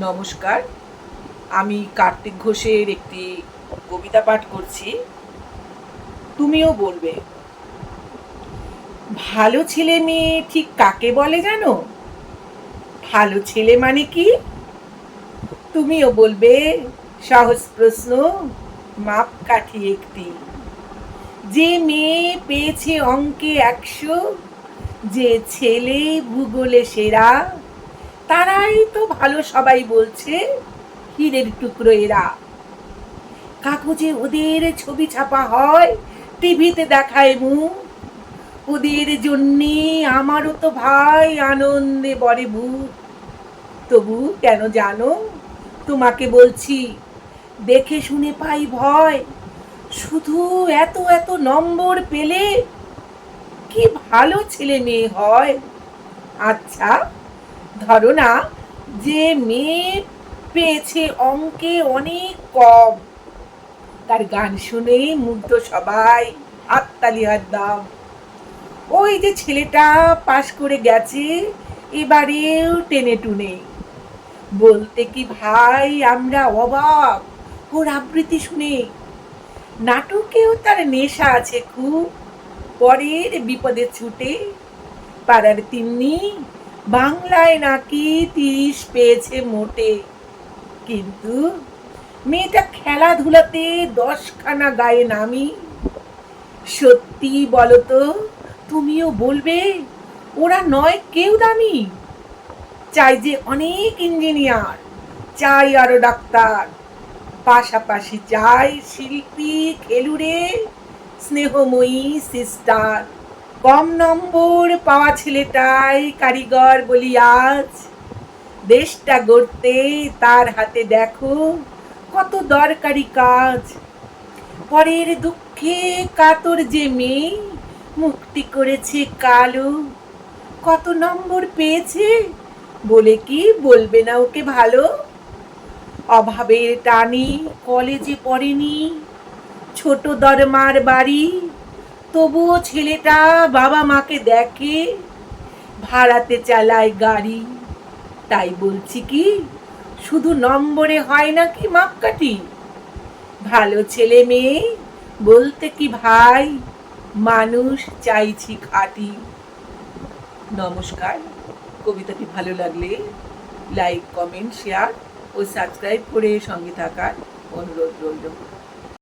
নমস্কার। আমি কার্তিক ঘোষের একটি কবিতা পাঠ করছি। তুমিও বলবে। ভালো ছেলে মেয়ে ঠিক কাকে বলে জানো? ভালো ছেলে মানে কি? তুমিও বলবে সহজ প্রশ্ন মাপ কাঠি একটি। যে মেয়ে পেয়েছে অঙ্কে একশো, যে ছেলে ভূগোলে সেরা তারাই তো ভালো সবাই বলছে। হীরের টুকরো এরা কাগজে ওদের ছবি ছাপা হয়, টিভিতে দেখায় মুখ। ওদের জন্যে আমারও তো ভাই আনন্দে বরে বুক তবু কেন জানো? তোমাকে বলছি, দেখে শুনে পাই ভয়। শুধু এত এত নম্বর পেলে কি ভালো ছেলে মেয়ে হয়? আচ্ছা ধরো না যে মেয়ে পেয়েছে অঙ্কে অনেক কম। তার গান শুনে মুগ্ধ সবাই, হাততালি হাত দাও। ওই যে ছেলেটা পাশ করে গেছে, এবারেও টেনে টুনে। বলতে কি ভাই, আমরা অবাক, ওর আবৃত্তি শুনে। নাটকেও তার নেশা আছে খুব, পরের বিপদে ছুটে, পাড়ার তিন্নি বাংলায় নাকি তিরিশ পেয়েছে মোটে। কিন্তু মেয়েটা খেলাধুলাতে দশখানা গায়ে নামি। সত্যি বলো তো তুমিও বলবে, ওরা নয় কেউ দামি। চাই যে অনেক ইঞ্জিনিয়ার, চাই আরও ডাক্তার। পাশাপাশি চাই শিল্পী, খেলুড়ে, স্নেহময়ী সিস্টার কম নম্বর পাওয়া ছেলেটাই কারিগর বলি, আজ দেশটা গড়তে তার হাতে দেখো কত দরকারি কাজ। পরের দুঃখে কাতর যে মেয়ে, মুক্তি করেছে কালো। কত নম্বর পেয়েছে বলে কি বলবে না ওকে ভালো? অভাবের টানি কলেজে পড়েনি, ছোট দরমার বাড়ি তবুও ছেলেটা বাবা মাকে দেখে, ভাড়াতে চালায় গাড়ি। তাই বলছি কি, শুধু নম্বরে হয় নাকি মাপকাঠি? ভালো ছেলে মেয়ে, বলতে কি ভাই, মানুষ চাইছি খাঁটি। নমস্কার, কবিতাটি ভালো লাগলে লাইক, কমেন্ট, শেয়ার ও সাবস্ক্রাইব করে সঙ্গে থাকার অনুরোধ রইল।